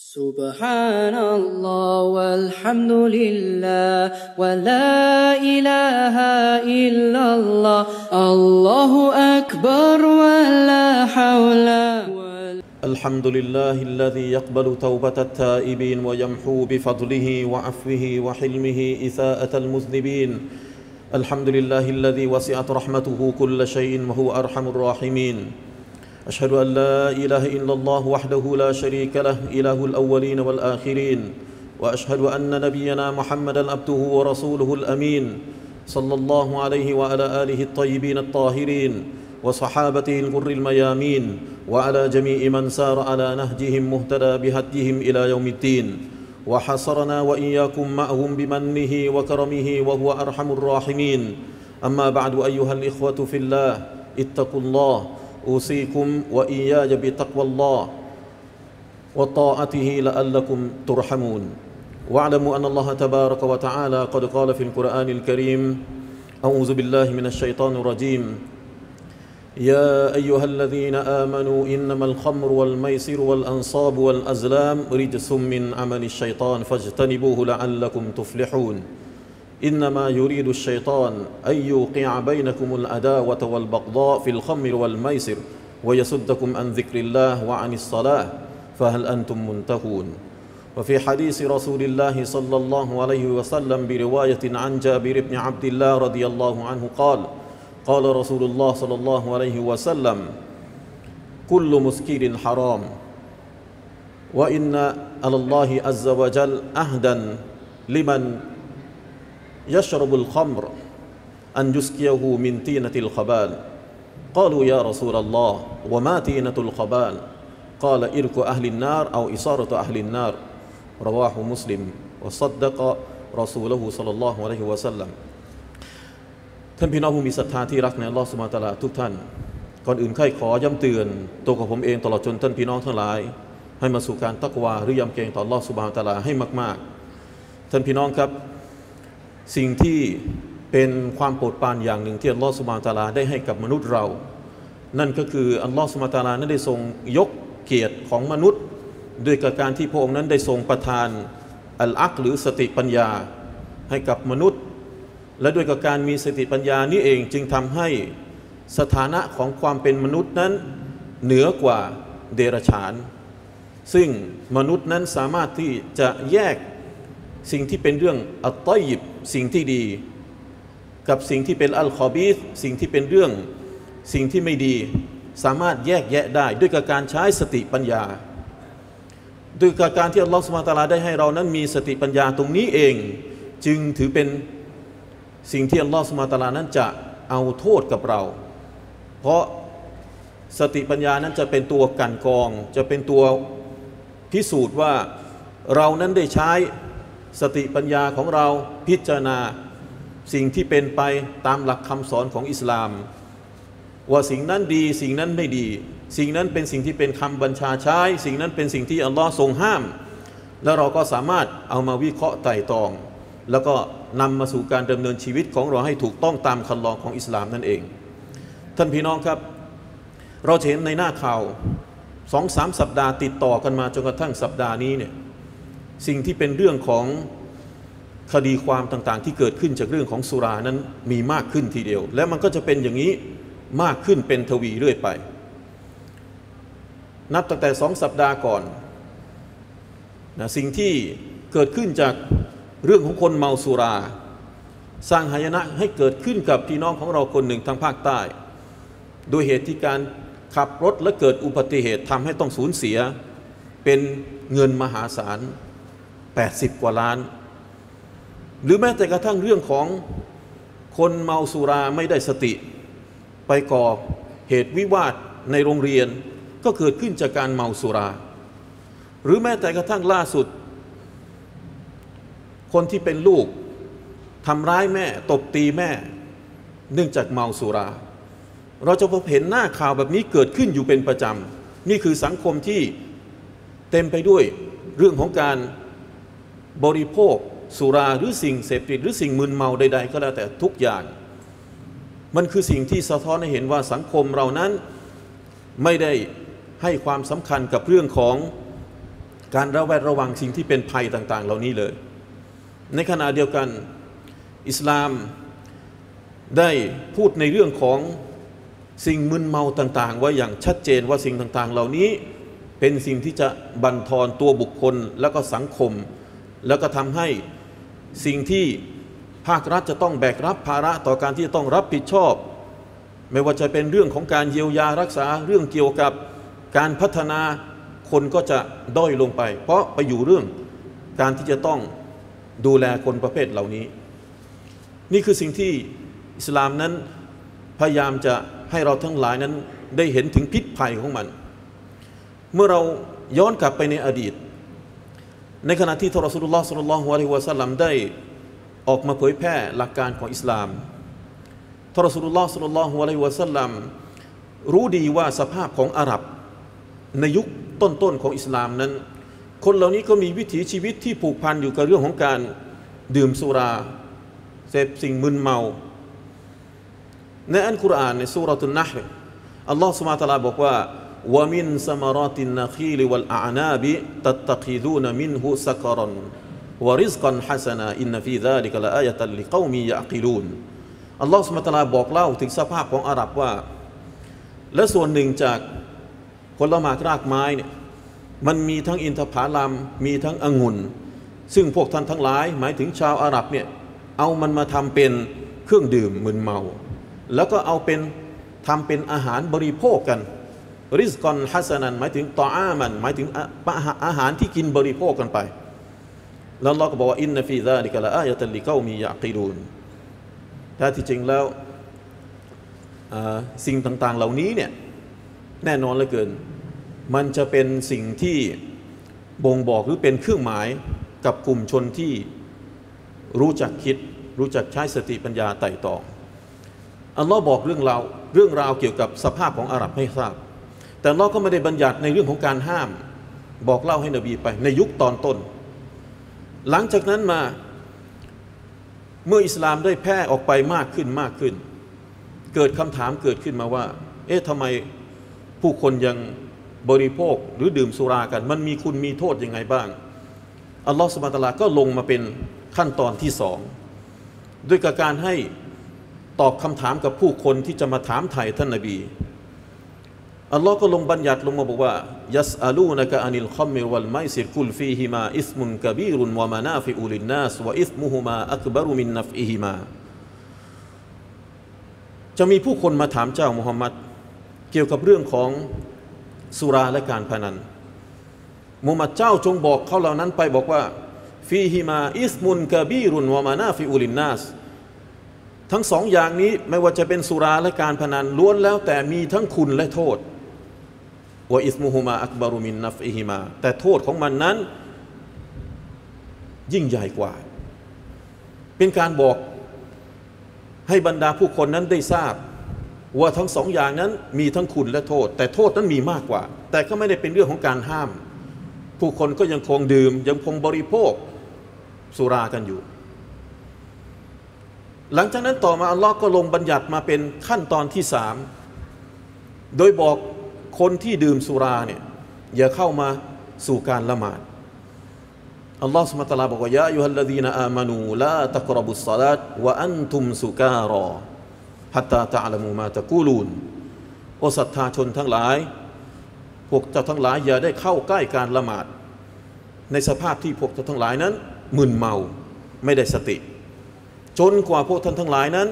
سبحان الله والحمد لله ولا إله إلا الله الله أكبر ولا حول الحمد لله الذي يقبل توبة التائبين ويمحو بفضله وعفوه وحلمه إساءة المذنبين الحمد لله الذي وسعت رحمته كل شيء وهو أرحم الراحمين أشهد أن لا إله إلا الله وحده لا شريك له إله الأولين والآخرين وأشهد أن نبينا محمدا عبده ورسوله الأمين صلى الله عليه وعلى آله الطيبين الطاهرين وصحابته الغر الميامين وعلى جميع من سار على نهجهم مهتدى بهديهم إلى يوم الدين وحصرنا وإياكم معهم بمنه وكرمه وهو أرحم الراحمين. أما بعد أيها الإخوة في الله اتقوا الله أوصيكم وإياي بتقوى الله وطاعته لعلكم ترحمون. واعلموا أن الله تبارك وتعالى قد قال في القرآن الكريم أعوذ بالله من الشيطان الرجيم. يا أيها الذين آمنوا إنما الخمر والميسر والأنصاب والأزلام رجس من عمل الشيطان فاجتنبوه لعلكم تفلحون. إنما يريد الشيطان أن يوقع بينكم العداوة والبغضاء في الخمر والميسر ويصدكم عن ذكر الله وعن الصلاة فهل أنتم منتهون؟ وفي حديث رسول الله صلى الله عليه وسلم برواية عن جابر بن عبد الله رضي الله عنه قال قال رسول الله صلى الله عليه وسلم كل مسكر حرام وإن على الله عز وجل أهدا لمن يشرب الخمر أن يسقيه من تينة الخبال قالوا يا رسول الله وما تينة الخبال قال إرك أهل النار أو إصارة أهل النار رواه مسلم وصدق رسوله صلى الله عليه وسلم ท่านพี่น้องผู้มีศรัทธาที่รักในอัลลอฮฺสุบฮานะตะอาลาทุกท่าน ก่อนอื่นใครขอย้ำเตือน ตัวของผมเองตลอดจนท่านพี่น้องทั้งหลาย ให้มาสู่การตักวาหรือยำเกรงต่ออัลลอฮฺสุบฮานะตะอาลาให้มากๆ ท่านพี่น้องครับ สิ่งที่เป็นความโปรดปรานอย่างหนึ่งที่อัลลอฮฺสุบานตาลาได้ให้กับมนุษย์เรา นั่นก็คืออัลลอฮฺสุบานตาลานั้นได้ทรงยกเกียรติของมนุษย์ ด้วยการที่พระองค์นั้นได้ทรงประทานอัลอักหรือสติปัญญาให้กับมนุษย์ และด้วยกับการมีสติปัญญานี้เองจึงทำให้สถานะของความเป็นมนุษย์นั้นเหนือกว่าเดรัจฉาน ซึ่งมนุษย์นั้นสามารถที่จะแยก สิ่งที่เป็นเรื่องอัตตยิบสิ่งที่ดี กับสิ่งที่เป็นอัลคอบีสสิ่งที่เป็นเรื่องสิ่งที่ไม่ดี สามารถแยกแยะได้ด้วยกการใช้สติปัญญา ด้วยกการที่อัลลอฮฺสุบฮาตาลาได้ให้เรานั้นมีสติปัญญาตรงนี้เอง จึงถือเป็นสิ่งที่อัลลอฮฺสุมาตาลานั้นจะเอาโทษกับเรา เพราะสติปัญญานั้นจะเป็นตัวกันกอง จะเป็นตัวพิสูจน์ว่าเรานั้นได้ใช้ สติปัญญาของเราพิจารณาสิ่งที่เป็นไปตามหลักคำสอนของอิสลาม ว่าสิ่งนั้นดีสิ่งนั้นไม่ดี สิ่งนั้นเป็นสิ่งที่เป็นคำบัญชาใช้ สิ่งนั้นเป็นสิ่งที่อัลลอฮ์ทรงห้าม แล้วเราก็สามารถเอามาวิเคราะห์ไต่ตอง แล้วก็นำมาสู่การดำเนินชีวิตของเราให้ถูกต้องตามคันลองของอิสลามนั่นเอง ท่านพี่น้องครับ เราเห็นในหน้าข่าวสองสามสัปดาห์ติดต่อกันมาจนกระทั่งสัปดาห์นี้เนี่ย สิ่งที่เป็นเรื่องของคดีความต่างๆ ที่เกิดขึ้นจากเรื่องของสุรานั้นมีมากขึ้นทีเดียว และมันก็จะเป็นอย่างนี้มากขึ้นเป็นทวีเรื่อยไป นับตั้งแต่สองสัปดาห์ก่อนนะสิ่งที่เกิดขึ้นจากเรื่องของคนเมาสุรา สร้างหายนะให้เกิดขึ้นกับพี่น้องของเราคนหนึ่งทางภาคใต้ โดยเหตุที่การขับรถและเกิดอุบัติเหตุทำให้ต้องสูญเสีย เป็นเงินมหาศาล 80 กว่าล้าน หรือแม้แต่กระทั่งเรื่องของคนเมาสุราไม่ได้สติ ไปก่อเหตุวิวาทในโรงเรียนก็เกิดขึ้นจากการเมาสุรา หรือแม้แต่กระทั่งล่าสุด คนที่เป็นลูกทำร้ายแม่ตบตีแม่ เนื่องจากเมาสุรา เราจะพบเห็นหน้าข่าวแบบนี้เกิดขึ้นอยู่เป็นประจำ นี่คือสังคมที่เต็มไปด้วยเรื่องของการ บริโภคสุราหรือสิ่งเสพติดหรือสิ่งมึนเมาใด ๆ ก็แล้วแต่ทุกอย่าง มันคือสิ่งที่สะท้อนให้เห็นว่าสังคมเรานั้นไม่ได้ให้ความสำคัญกับเรื่องของการระแวดระวังสิ่งที่เป็นภัยต่าง ๆ เหล่านี้เลย ในขณะเดียวกันอิสลามได้พูดในเรื่องของสิ่งมึนเมาต่างๆไว้อย่างชัดเจนว่าสิ่งต่างๆ เหล่านี้เป็นสิ่งที่จะบั่นทอนตัวบุคคลแล้วก็สังคม แล้วก็ทำให้สิ่งที่ภาครัฐจะต้องแบกรับภาระต่อการที่จะต้องรับผิดชอบ ไม่ว่าจะเป็นเรื่องของการเยียวยารักษาเรื่องเกี่ยวกับการพัฒนาคนก็จะด้อยลงไป เพราะไปอยู่เรื่องการที่จะต้องดูแลคนประเภทเหล่านี้ นี่คือสิ่งที่อิสลามนั้นพยายามจะให้เราทั้งหลายนั้นได้เห็นถึงพิษภัยของมัน เมื่อเราย้อนกลับไปในอดีต ในขณะที่ทรสุลลอฮ์สุลลัลฮุอะลัยฮิวะสัลลัมได้ออกมาเผยแพร่หลักการของอิสลามทรสุลลอฮ์สุลลัลฮุอะลัยฮิวะสัลลัมรู้ดีว่าสภาพของอาหรับในยุคต้นๆของอิสลามนั้น คนเหล่านี้ก็มีวิถีชีวิตที่ผูกพันอยู่กับเรื่องของการดื่มสุราเสพสิ่งมึนเมา ในอันกุรอานในสุรตุนนะฮ์อัลลอฮฺสุมาตะลาบอกว่า วะมินสมารตินนคีลิวัลอานาบิตัตตะกิดูนมินหุสักรอนวริสกันฮัสนาอินนฟีซาลิกละอายะตันลิกามียะกิลูนอัลลอฮฺสุบตาลาบอกเล่าถึงสภาพของอาหรับว่า และส่วนหนึ่งจากผลไม้รากไม้เนี่ยมันมีทั้งอินทผาลัมมีทั้งองุ่น ซึ่งพวกท่านทั้งหลาย หมายถึงชาวอาหรับเนี่ยเอามันมาทำเป็นเครื่องดื่มมึนเมา แล้วก็เอาเป็นทำเป็นอาหารบริโภคกัน ริสกอนฮัสนันหมายถึงต่ออามัน หมายถึงอาหารที่กินบริโภคกันไป แล้วเราก็บอกว่าอินนฟีซาลิกะละอายะตัลลิกามียากีรูนแท้ที่จริงแล้วสิ่งต่างๆเหล่านี้เนี่ยแน่นอนเหลือเกิน มันจะเป็นสิ่งที่บ่งบอกหรือเป็นเครื่องหมายกับกลุ่มชนที่รู้จักคิด รู้จักใช้สติปัญญาไต่ตองอัลลอฮ์บอกเรื่องราวเรื่องราวเกี่ยวกับสภาพของอาหรับให้ทราบ แต่อัลอก็ไม่ได้บัญญัติในเรื่องของการห้าม บอกเล่าให้นบีไป ในยุคตอนต้น หลังจากนั้นมาเมื่ออิสลามได้แพร่ออกไปมากขึ้นมากขึ้น เกิดคำถามเกิดขึ้นมาว่า เอ๊ะทำไมผู้คนยังบริโภคหรือดื่มสุรากัน มันมีคุณมีโทษยังไงบ้าง อัลลอฮฺสุบะตะลาก็ลงมาเป็นขั้นตอนที่สอง ด้วยการให้ตอบคำถามกับผู้คนที่จะมาถามไถ่ท่านนบี อัลลอฮ์ก็ลงบัญญัติลงมาบอกว่ายัสอาลูนะกะอานิลคอมมิวัลไมซิรคุลฟีฮิมาอิสมุนกบีรุนวะมานาฟิอุลินนัสวะอิสมุฮุมาอักบารุมินนัฟอิฮิมาจะมีผู้คนมาถามเจ้ามุฮัมมัดเกี่ยวกับเรื่องของสุราและการพนันมุฮัมมัดเจ้าจงบอกเขาเหล่านั้นไปบอกว่าฟีฮิมาอิสมุนกบีรุนวะมานาฟิอุลินนัสทั้งสองอย่างนี้ไม่ว่าจะเป็นสุราและการพนันล้วนแล้วแต่มีทั้งคุณและโทษ ว่าอิสมุฮุมาอักบารุมินนัฟอิฮิมา แต่โทษของมันนั้น ยิ่งใหญ่กว่า เป็นการบอกให้บรรดาผู้คนนั้นได้ทราบ ว่าทั้งสองอย่างนั้นมีทั้งคุณและโทษ แต่โทษนั้นมีมากกว่า แต่ก็ไม่ได้เป็นเรื่องของการห้าม ผู้คนก็ยังคงดื่ม ยังคงบริโภคสุรากันอยู่ หลังจากนั้นต่อมาอัลลอฮ์ก็ลงบัญญัติมาเป็นขั้นตอนที่สามโดยบอก คนที่ดื่มสุราเนี่ยอย่าเข้ามาสู่การละหมาดอัลลอฮ์สุมตลาบอกว่ายะยุฮัลลดีนอามานูลาตะกรบุสซาลาตวะอันตุมสุการอฮัตตาตะลมูมาตะกูลูนโอศรัทธาชนทั้งหลาย พวกเจ้าทั้งหลายอย่าได้เข้าใกล้การละหมาด ในสภาพที่พวกเจ้าทั้งหลายนั้นมึนเมาไม่ได้สติ จนกว่าพวกท่านทั้งหลายนั้น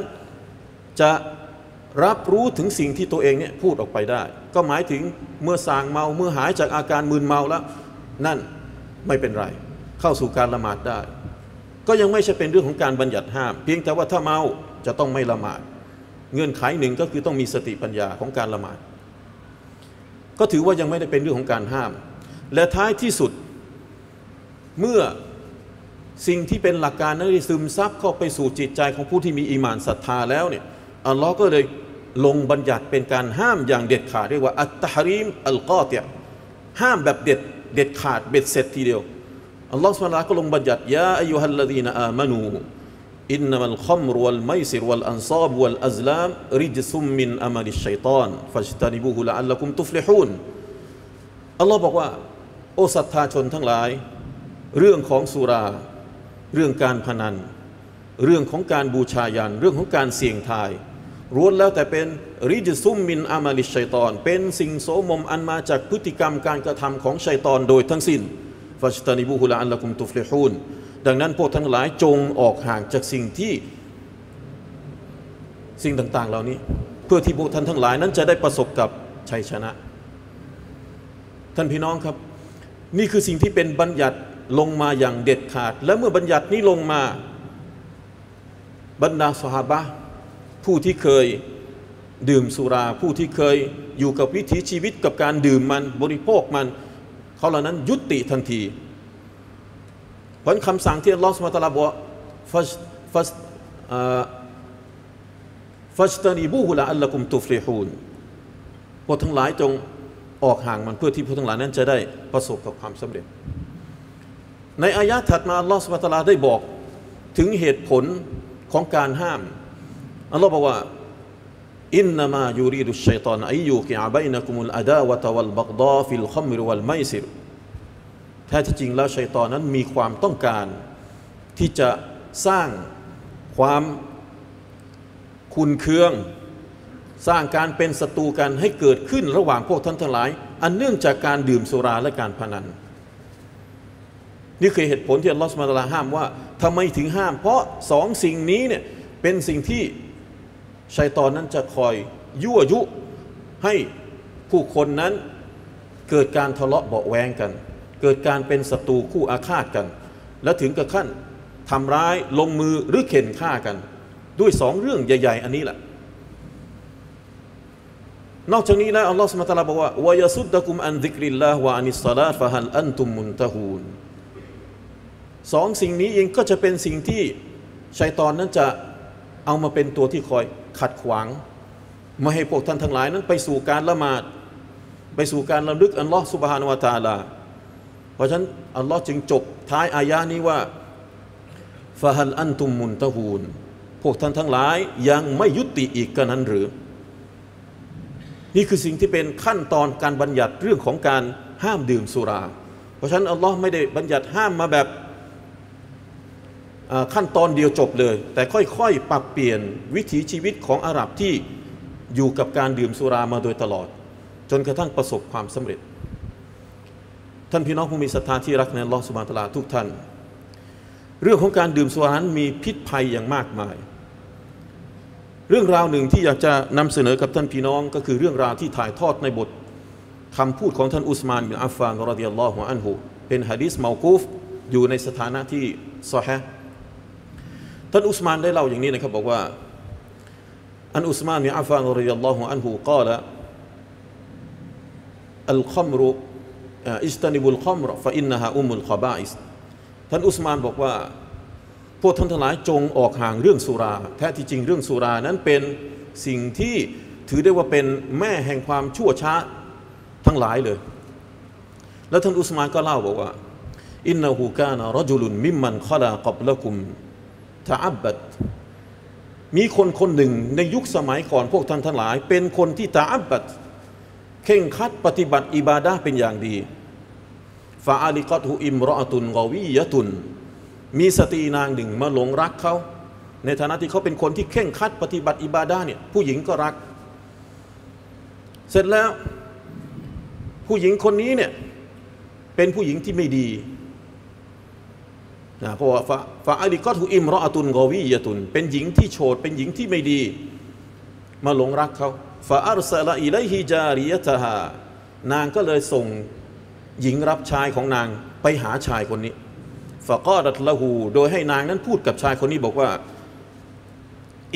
จะ รับรู้ถึงสิ่งที่ตัวเองเนี่ยพูดออกไปได้ ก็หมายถึงเมื่อสางเมาเมื่อหายจากอาการมึนเมาแล้ว นั่นไม่เป็นไร เข้าสู่การละหมาดได้ ก็ยังไม่ใช่เป็นเรื่องของการบัญญัติห้าม เพียงแต่ว่าถ้าเมาจะต้องไม่ละหมาด เงื่อนไขหนึ่งก็คือต้องมีสติปัญญาของการละหมาด ก็ถือว่ายังไม่ได้เป็นเรื่องของการห้าม และท้ายที่สุดเมื่อสิ่งที่เป็นหลักการนั้นได้ซึมซับเข้าไปสู่จิตใจของผู้ที่มีอีมานศรัทธาแล้วเนี่ย อัลลอฮ์ก็เลยลงบัญญัติเป็นการห้ามอย่างเด็ดขาดเรียกว่าอัตตาริมอัลกอเตียห้ามแบบเด็ดเด็ดขาดเบ็ดเสร็จทีเดียวอัลลอฮ์สุลตาก็ลงบัญญัติยาอายุฮัลลดีนอามานูอินนัมัลขมรวัลไมซิรวัลอันซาบวัลอัซลามริจซุมมินอามัลิชัยตานฟัจตานิบูฮุลอัลลักุมตุฟลิฮูนอัลลอฮ์บอกว่า โอศรัทธาชนทั้งหลาย เรื่องของสุรา เรื่องการพนัน เรื่องของการบูชายัน เรื่องของการเสี่ยงทาย ร้วนแล้วแต่เป็นริจซุมมินอามาลิชัยตอน เป็นสิ่งโสมมอันมาจากพฤติกรรมการกระทำของชัยตอนโดยทั้งสิ้นฟัชตานิบูฮุลาอัลละกุมตุฟเลฮูนดังนั้นพวกทั้งหลายจงออกห่างจากสิ่งที่สิ่งต่าง ๆ เหล่านี้ เพื่อที่พวกท่านทั้งหลายนั้นจะได้ประสบกับชัยชนะ ท่านพี่น้องครับ นี่คือสิ่งที่เป็นบัญญัติลงมาอย่างเด็ดขาด และเมื่อบัญญัตินี้ลงมาบรรดาสหาบะ ผู้ที่เคยดื่มสุรา ผู้ที่เคยอยู่กับวิถีชีวิตกับการดื่มมันบริโภคมันเขาเหล่านั้นยุติทันที เพราะคำสั่งที่อัลลอฮฺสุบตะลาบอกฟัชฟัชฟัชตานีบูฮุลาอัลลักุมตุฟลิฮูนพวกทั้งหลายจงออกห่างมันเพื่อที่พวกทั้งหลายนั้นจะได้ประสบกับความสำเร็จ ในอายะถัดมาอัลลอฮฺสุบตะลาได้บอกถึงเหตุผลของการห้าม อัลลอฮ์บอกว่าอินนามายูรีดุชัยตอนอายุกิอาบัยนักุมุลอาดาวะตะวัลบักดาฟิลขมรวัลไมซิรแท้ที่จริงแล้วชัยตอนนั้นมีความต้องการ ที่จะสร้างความคุณเคือง สร้างการเป็นศัตรูกันให้เกิดขึ้นระหว่างพวกท่านทั้งหลาย อันเนื่องจากการดื่มสุราและการพนัน นี่คือเหตุผลที่อัลลอฮฺสุบานตะลาห้ามว่าทำไมถึงห้าม เพราะสองสิ่งนี้เนี่ยเป็นสิ่งที่ ชัยตอนนั้นจะคอยยั่วยุให้ผู้คนนั้นเกิดการทะเลาะเบาแวงกัน เกิดการเป็นศัตรูคู่อาฆาตกัน และถึงกับขั้นทำร้ายลงมือหรือเข็นฆ่ากัน ด้วยสองเรื่องใหญ่ ๆ อันนี้แหละนอกจากนี้แล้วอัลลอฮฺสุลตาราบอกว่าวายสุดดะกุมอันดิกริลลาฮ์วะอานิสซาลาฟะฮัลอันตุมมุนตะฮูนสองสิ่งนี้เองก็จะเป็นสิ่งที่ชัยตอนนั้นจะเอามาเป็นตัวที่คอย ขัดขวาง ไม่ให้พวกท่านทั้งหลายนั้น ไปสู่การละหมาด ไปสู่การระลึกอัลลอฮ์สุบฮานวะตาลา เพราะฉะนั้นอัลลอฮ์จึงจบท้ายอายานี้ว่าฟาฮัลอันตุมมุนตะฮูนพวกท่านทั้งหลายยังไม่ยุติอีกกันนั้นหรือ นี่คือสิ่งที่เป็นขั้นตอนการบัญญัติเรื่องของการห้ามดื่มสุรา เพราะฉะนั้นอัลลอฮ์ไม่ได้บัญญัติห้ามมาแบบ ขั้นตอนเดียวจบเลย แต่ค่อยๆ ปรับเปลี่ยนวิถีชีวิตของอาหรับที่อยู่กับการดื่มสุรามาโดยตลอด จนกระทั่งประสบความสำเร็จ ท่านพี่น้องผู้มีศรัทธาที่รักในลอสุบานตลาทุกท่าน เรื่องของการดื่มสุรานั้นมีพิษภัยอย่างมากมาย เรื่องราวหนึ่งที่อยากจะนำเสนอกับท่านพี่น้องก็คือเรื่องราวที่ถ่ายทอดในบทคำพูดของท่านอุสมานบินอัฟฟานรดิยัลลอฮุอันฮุเป็นฮะดีษเมากูฟอยู่ในสถานะที่ซอฮ ท่านอุสมานได้เล่าอย่างนี้นะครับบอกว่าอันอุสมานมีอัฟานรยัลลอฮุอันฮูกล่าวอัลขมรุอิสตันิบุลขมรฟะอินนะฮะอุมุลขบาอิสท่านอุสมานบอกว่า พวกท่านทั้งหลายจงออกห่างเรื่องสุรา แท้ที่จริงเรื่องสุรานั้นเป็นสิ่งที่ถือได้ว่าเป็นแม่แห่งความชั่วช้าทั้งหลายเลย แล้วท่านอุสมานก็เล่าบอกว่าอินนะฮูกานะรจุลุนมิมมันขลากับละกุม ทอับบัดมีคนคนหนึ่งในยุคสมัยก่อนพวกท่านทั้งหลาย เป็นคนที่ตาอับบัดเข่งคัดปฏิบัติอิบาดาเป็นอย่างดีฟาอาลิกอตุอิมรอตุนกวียะตุน มีสตรีนางหนึ่งมาหลงรักเขาในฐานะที่เขาเป็นคนที่เข่งคัดปฏิบัติอิบาดาเนี่ยผู้หญิงก็รัก เสร็จแล้วผู้หญิงคนนี้เนี่ยเป็นผู้หญิงที่ไม่ดี นะเพราะว่าฟาอัลิก็ถูอิมรออตุนกอวียตุน เป็นหญิงที่โฉดเป็นหญิงที่ไม่ดี มาหลงรักเขาฟาอัลซาลอิไลฮิจาริยตฮานางก็เลยส่งหญิงรับชายของนางไปหาชายคนนี้ฟากอดัตละหูโดยให้นางนั้นพูดกับชายคนนี้บอกว่า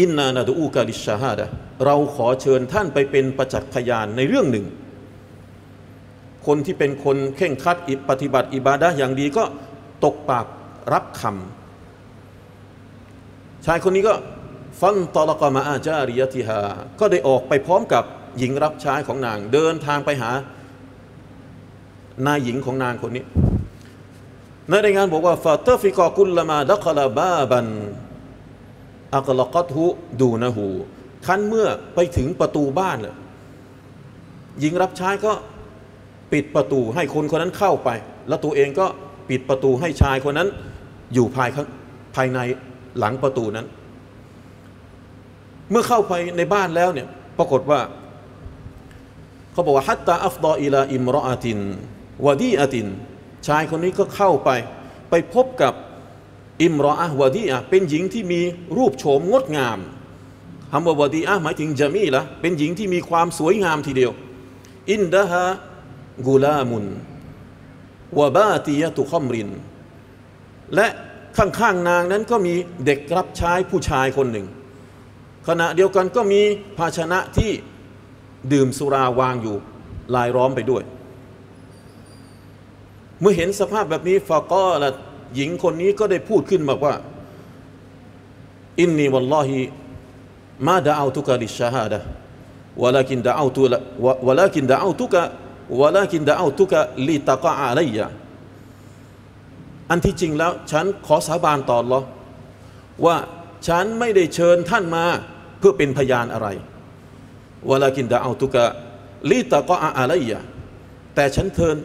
อินนานาดูกาลิชาฮาดะเราขอเชิญท่านไปเป็นประจักษ์พยานในเรื่องหนึ่ง คนที่เป็นคนเข่งคัดปฏิบัติอิบาดะอย่างดีก็ตกปาก รับคำชายคนนี้ก็ฟันตอลกมาอาจาริยติฮาก็ได้ออกไปพร้อมกับหญิงรับใช้ของนาง เดินทางไปหานายหญิงของนางคนนี้ในรายงานบอกว่าฟาเตฟิกอกุลละมาดัคลาบาบันอักลกัตหุดูนะหูคันเมื่อไปถึงประตูบ้านเลยหญิงรับใช้ก็ปิดประตูให้คนคนนั้นเข้าไป แล้วตัวเองก็ปิดประตูให้ชายคนนั้น อยู่ภายข้างภายในหลังประตูนั้น เมื่อเข้าไปในบ้านแล้วเนี่ยปรากฏว่าเขาบอกว่าฮัตตาอัฟดออิลาอิมรออาตินวะดีอาติน ชายคนนี้ก็เข้าไป ไปพบกับอิมรออะวะดีอะเป็นหญิงที่มีรูปโฉมงดงามคำว่าวะดีอะหมายถึงจามีละเป็นหญิงที่มีความสวยงามทีเดียว อินดะฮะกุลามุนวะบาติยะตุคอมริน และข้างๆนางนั้นก็มีเด็กรับใช้ผู้ชายคนหนึ่ง ขณะเดียวกันก็มีภาชนะที่ดื่มสุราวางอยู่ลายล้อมไปด้วย เมื่อเห็นสภาพแบบนี้ฟาก็ละหญิงคนนี้ก็ได้พูดขึ้นบอกว่า อินนีวัลลอฮิมาดะเอาตุกะลิชาฮาดะวลากินดะเอาตุละวลากินดะเอาตุกะวลากินดะเอาตุกะลิตะกะอะลัยยะ อันที่จริงแล้วฉันขอสาบานต่ออัลลอว่าฉันไม่ได้เชิญท่านมาเพื่อเป็นพยานอะไรวลากินดะเอาตุกะลิตะกะอะอะลัยยะแต่ฉันเชิญ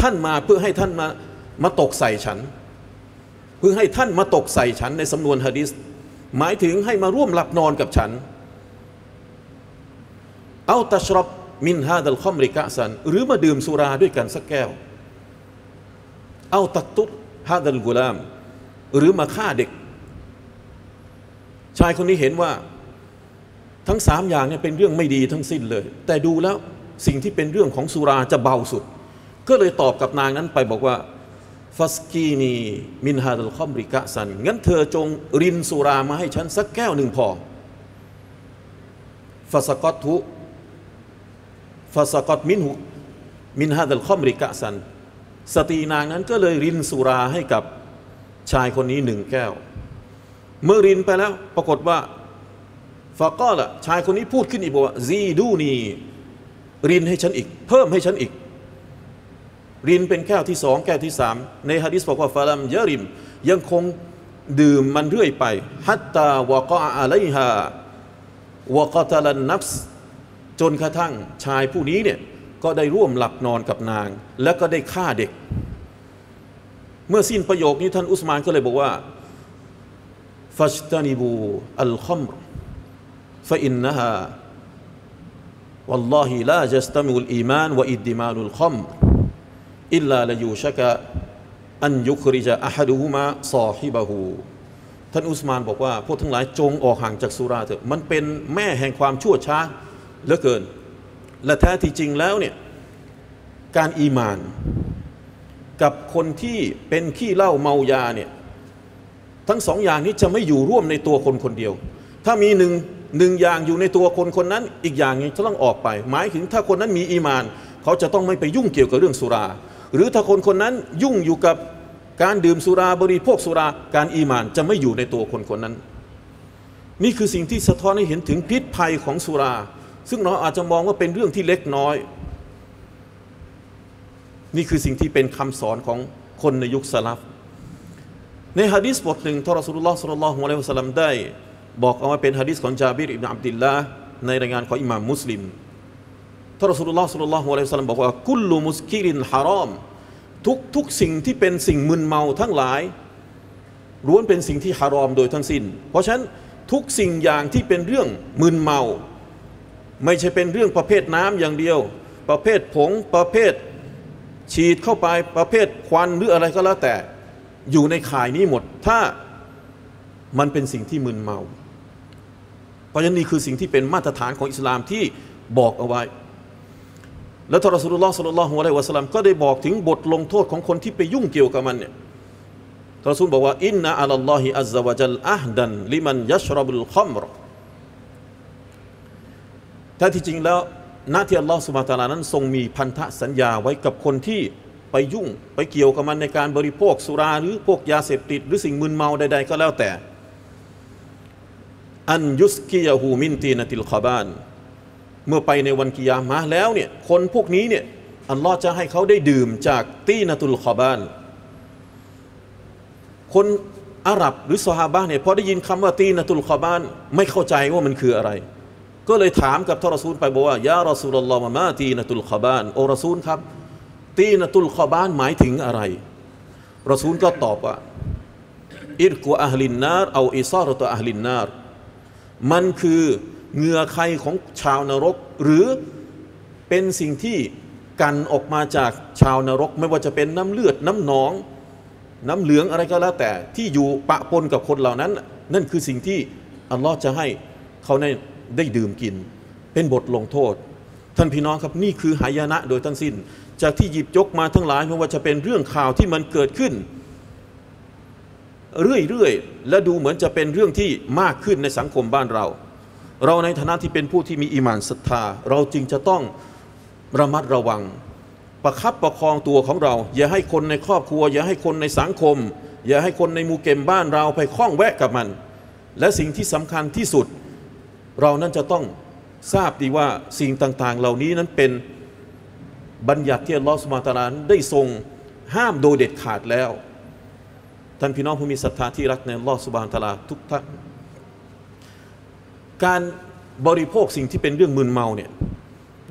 ท่านมาเพื่อให้ท่านมามาตกใส่ฉัน เพื่อให้ท่านมาตกใส่ฉันในสำนวนฮะดิษหมายถึงให้มาร่วมหลับนอนกับฉัน เอาตัชรบมินฮาดัลคอมริกะสัน หรือมาดื่มสุราด้วยกันสักแก้ว เอาตักตุ ฮาดัลกุลาม หรือมาฆ่าเด็ก ชายคนนี้เห็นว่าทั้งสามอย่างเนี่ยเป็นเรื่องไม่ดีทั้งสิ้นเลย แต่ดูแล้วสิ่งที่เป็นเรื่องของสุราจะเบาสุด ก็เลยตอบกับนางนั้นไปบอกว่าฟัสกีนีมินฮาดัลคอมริกะสัน งั้นเธอจงรินสุรามาให้ฉันสักแก้วหนึ่งพอฟาสกอตทุฟาสกอตมินหุมินฮาดัลคอมริกะสัน สตรีนางนั้นก็เลยรินสุราให้กับชายคนนี้หนึ่งแก้ว เมื่อรินไปแล้วปรากฏว่าฟาก็ละชายคนนี้พูดขึ้นอีกบอกว่าซีดูนีรินให้ฉันอีก เพิ่มให้ฉันอีก รินเป็นแก้วที่สองแก้วที่สามในฮะดิษบอกว่าฟาลัมยาริม ยังคงดื่มมันเรื่อยไปฮัตตาวะกะอะลัยฮาวะกะตะลันนัฟส์จนกระทั่งชายผู้นี้เนี่ย ก็ได้ร่วมหลับนอนกับนาง แล้วก็ได้ฆ่าเด็ก เมื่อสิ้นประโยคนี้ท่านอุสมานก็เลยบอกว่าฟัชตานิบูอัลคอมรฟะอินนะฮา والله لا يستمع الإيمان وإدمان الخمر إلا ليوشك أن يخرج أحدهما صاحبه ท่านอุสมานบอกว่า พวกทั้งหลายจงออกห่างจากสุราเถอะ มันเป็นแม่แห่งความชั่วช้าเหลือเกิน และแท้ที่จริงแล้วเนี่ยการอีมาน กับคนที่เป็นขี้เหล้าเมายาเนี่ยทั้งสองอย่างนี้จะไม่อยู่ร่วมในตัวคนคนเดียว ถ้ามีหนึ่งหนึ่งอย่างอยู่ในตัวคนคนนั้น อีกอย่างนึงจะต้องออกไป หมายถึงถ้าคนนั้นมีอีมาน เขาจะต้องไม่ไปยุ่งเกี่ยวกับเรื่องสุรา หรือถ้าคนคนนั้นยุ่งอยู่กับการดื่มสุราบริโภคสุราการอีมานจะไม่อยู่ในตัวคนคนนั้น นี่คือสิ่งที่สะท้อนให้เห็นถึงพิษภัยของสุรา ซึ่งเราอาจจะมองว่าเป็นเรื่องที่เล็กน้อย นี่คือสิ่งที่เป็นคำสอนของคนในยุคสลับในฮะดิษบทหนึ่งทรสุลลอฮ์สุลลัลฮุอะลัยฮิวะสัลลัมได้ บอกเอาไว้เป็นฮะดิษของจาบิรอิบนอับดิลลาในรายงานของอิหม่ามมุสลิมทรสุลลอฮ์สุลลัลฮุอะลัยฮิวะสัลลัมบอกว่ากุลลุมุสกิรินฮารอมทุกทุกสิ่งที่เป็นสิ่งมึนเมาทั้งหลายล้วนเป็นสิ่งที่ฮารอมโดยทั้งสิ้น เพราะฉะนั้นทุกสิ่งอย่างที่เป็นเรื่องมึนเมา ไม่ใช่เป็นเรื่องประเภทน้ำอย่างเดียว ประเภทผงประเภทฉีดเข้าไปประเภทควันหรืออะไรก็แล้วแต่ อยู่ในข่ายนี้หมด ถ้ามันเป็นสิ่งที่มึนเมา เพราะฉะนั้นนี่คือสิ่งที่เป็นมาตรฐานของอิสลามที่บอกเอาไว้ แล้วทรสุลลอฮ์สุลลัลฮุอะลัยฮิวะสัลลัมก็ได้บอกถึงบทลงโทษของคนที่ไปยุ่งเกี่ยวกับมันเนี่ยทรสุลบอกว่าอินนะอัลลอฮิอัลลอฮฺจัลอะฮดันลิมันยัชรบุลคอมร แท้ที่จริงแล้วหน้าที่อัลลอฮฺสุบฮาตาลานั้นทรงมีพันธสัญญาไว้กับคนที่ไปยุ่งไปเกี่ยวกับมันในการบริโภคสุราหรือพวกยาเสพติด หรือสิ่งมึนเมาใด ๆ ก็แล้วแต่ อันยุสกิยาหูมินตีนติลคอบาน เมื่อไปในวันกิยามะแล้วเนี่ยคนพวกนี้เนี่ยอัลลอฮ์จะให้เขาได้ดื่มจากตีนตุลคอบาน คนอาหรับหรือสฮาบะเนี่ยพอได้ยินคำว่าตีนตุลคอบาน ไม่เข้าใจว่ามันคืออะไร ก็เลยถามกับทรซูลไปบอกว่ายารอซูลลอฮ์มาตีนตุลคอบานโอรซูลครับ ตีนตุลขบานหมายถึงอะไรรอซูลก็ตอบว่าอิรกุอัลลินนารเอาอิซารตอัลลินนารมันคือเหงื่อใครของชาวนรก หรือเป็นสิ่งที่กันออกมาจากชาวนรก ไม่ว่าจะเป็นน้ำเลือดน้ำหนอง น้ำเหลืองอะไรก็แล้วแต่ที่อยู่ปะปนกับคนเหล่านั้น นั่นคือสิ่งที่อัลลอฮ์จะให้เขาได้ ได้ดื่มกิน เป็นบทลงโทษ ท่านพี่น้องครับนี่คือหายนะโดยทั้งสิ้น จากที่หยิบยกมาทั้งหลายไม่ว่าจะเป็นเรื่องข่าวที่มันเกิดขึ้น เรื่อยๆและดูเหมือนจะเป็นเรื่องที่มากขึ้นในสังคมบ้านเรา เราในฐานะที่เป็นผู้ที่มีอิมานศรัทธา เราจึงจะต้องระมัดระวัง ประคับประคองตัวของเรา อย่าให้คนในครอบครัว อย่าให้คนในสังคม อย่าให้คนในหมู่เกมบ้านเราไปคล้องแวะกับมัน และสิ่งที่สำคัญที่สุด เรานั้นจะต้องทราบดีว่าสิ่งต่างๆ เหล่านี้นั้นเป็นบัญญัติที่อัลลอฮฺสุบาตะลานได้ทรงห้ามโดยเด็ดขาดแล้ว ท่านพี่น้องผู้มีศรัทธาที่รักในอัลลอฮฺสุบานตะลาทุกท่านการบริโภคสิ่งที่เป็นเรื่องมึนเมาเนี่ย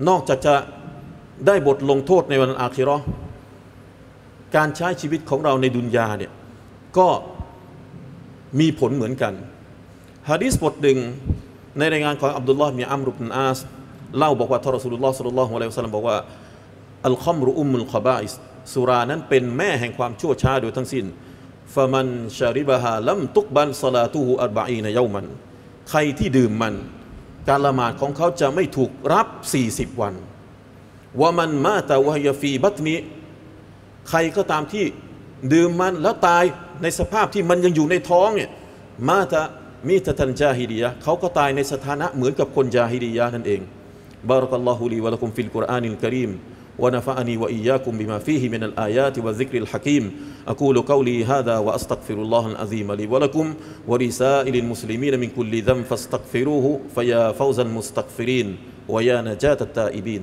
นอกจากจะได้บทลงโทษในวันอาคิรอการใช้ชีวิตของเราในดุนยาเนี่ยก็มีผลเหมือนกันฮะดีษบทหนึ่ง ในรายงานของอับดุลลอฮ์มีอัมรุบนอาสเล่าบอกว่าทารสุลลอฮ์สุลลัลลอฮุอะลัยฮิวสัลลัมบอกว่าอัลคอมรุอุมุลขบาอิสสุรานั้นเป็นแม่แห่งความชั่วช้าโดยทั้งสิ้นฟะมันชาริบะฮาลัมตุกบันสลาตูฮูอัลบะอีนเยามัน ใครที่ดื่มมัน การละหมาดของเขาจะไม่ถูกรับ 40 วันว่ามันมาตาวะยฟีบัตนีใครก็ตามที่ดื่มมันแล้วตายในสภาพที่มันยังอยู่ในท้องเนี่ยมาตา มีตะทันจาฮิดียะเขาก็ตายในสถานะเหมือนกับคนจาฮิดียะนั่นเองบารักัลลอฮุลีวะลักุมฟิลกุรอานิลกะรีม ونفعني وإياكم بما فيه من الآيات والذكر الحكيم أقول قولي هذا وأستغفر الله العظيم لي ولكم ولسائر المسلمين من كل ذنب فاستغفروه فيا فوز المستغفرين ويا نجاة التائبين